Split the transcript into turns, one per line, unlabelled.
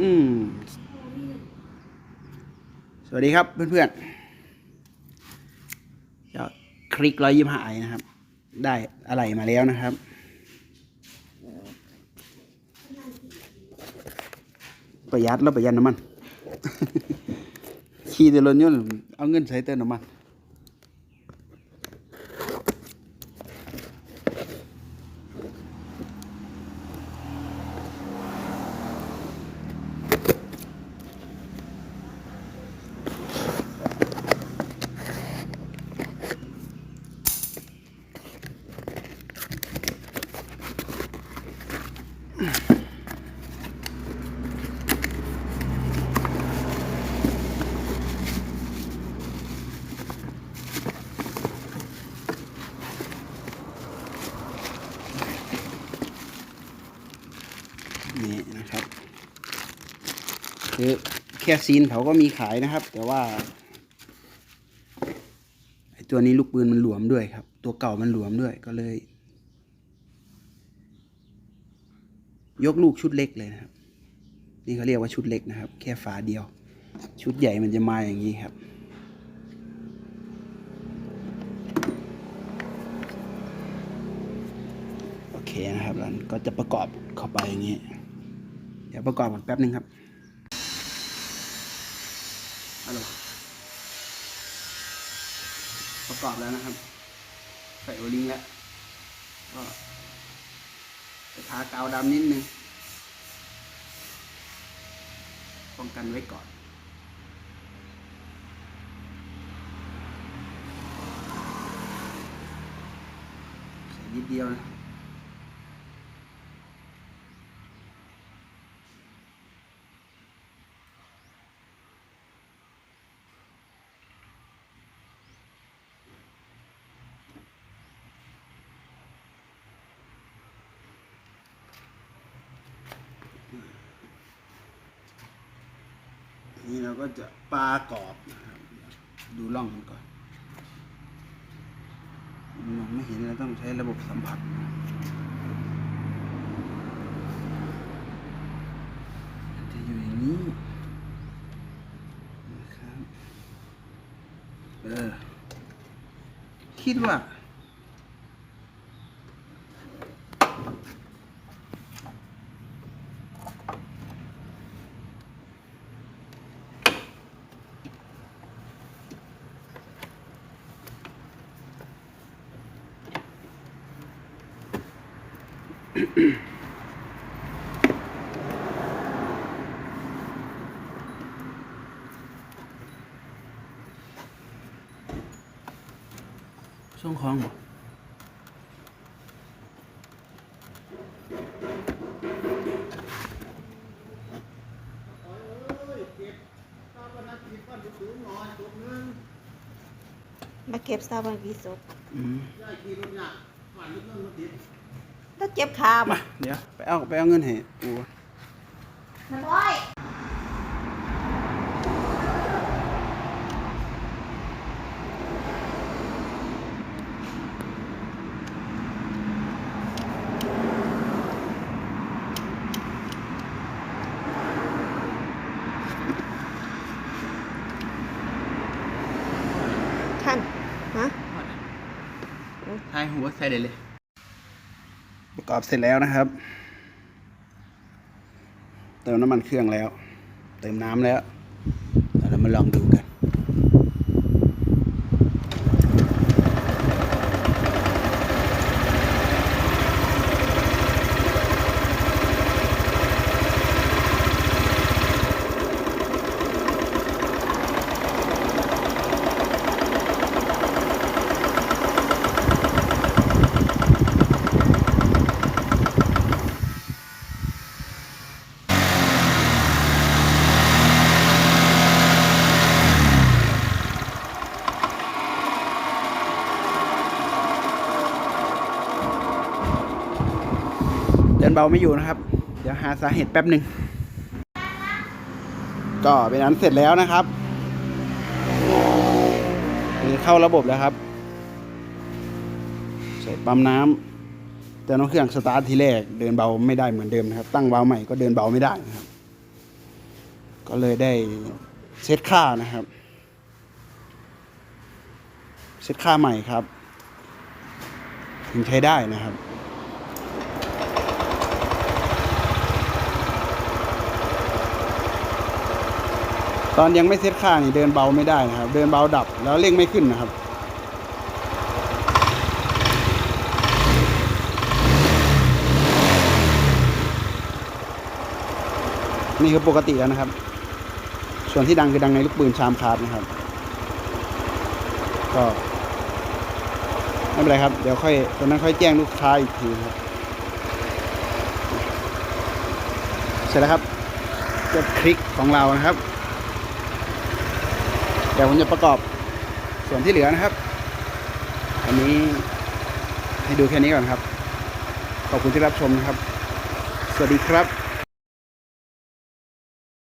อืมสวัสดีครับเพื่อนๆจะคลิกร้อยยี่ห้านะครับ ได้อะไรมาแล้วนะครับ ประหยัดแล้วประหยัดน้ำมัน ขี่แต่รถยนต์เอาเงินใช้เติมน้ำมัน นี่นะครับ คือแค่ซีนเขาก็มีขายนะครับ แต่ว่าไอตัวนี้ลูกปืนมันหลวมด้วยครับ ตัวเก่ามันหลวมด้วยก็เลย ยกลูกชุดเล็กเลยนะครับ นี่เขาเรียกว่าชุดเล็กนะครับ แค่ฝาเดียว ชุดใหญ่มันจะมาอย่างนี้ครับโอเคนะครับแล้วก็จะประกอบเข้าไปอย่างนี้ เดี๋ยวประกอบก่อนแป๊บนึงครับฮัลโหลประกอบแล้วนะครับ ใส่โอลิงแล้ว ก็จะทากาวดำนิดนึง ป้องกันไว้ก่อนใส่นิดเดียวนะ นี่เราก็จะปลากรอบนะครับดูร่องมันก่อนมองไม่เห็นเราต้องใช้ระบบสัมผัสจะอยู่อย่างนี้นะครับเออคิดว่า ช่งคล้องบ่
มาเก็บซาบันวิศพ
อืม
แล้วเจ็บขา
มาเดี๋ยวไปเอาไปเอาเงินให้อู
มันร้อยท่านฮะ
ทายหัวใส่ได้เลย กรอบเสร็จแล้วนะครับ เติมน้ำมันเครื่องแล้ว เติมน้ำแล้วเดี๋ยวเรามาลองดูกัน เดินเบาไม่อยู่นะครับ เดี๋ยวหาสาเหตุแป๊บหนึ่ง ก็เป็นอันเสร็จแล้วนะครับนี่เข้าระบบแล้วครับ ใส่ปั๊มน้ำแต่น้องเครื่องสตาร์ททีแรกเดินเบาไม่ได้เหมือนเดิมนะครับ ตั้งเบาใหม่ก็เดินเบาไม่ได้นะครับ ก็เลยได้เซตค่านะครับ เซตค่าใหม่ครับ ถึงใช้ได้นะครับ ตอนยังไม่เซตค่างนี่เดินเบาไม่ได้นะครับ เดินเบาดับแล้วเร่งไม่ขึ้นนะครับ นี่คือปกติแล้วนะครับ ส่วนที่ดังคือดังในลูกปืนชามคาร์นะครับ ก็ไม่เป็นไรครับ เดี๋ยวค่อยตอนนั้นค่อยแจ้งลูกค้าอีกทีครับ เสร็จแล้วครับกดคลิกของเรานะครับ ดี๋ยวผมจะประกอบส่วนที่เหลือนะครับ อันนี้ให้ดูแค่นี้ก่อนครับ ขอบคุณที่รับชมนะครับ สวัสดีครับ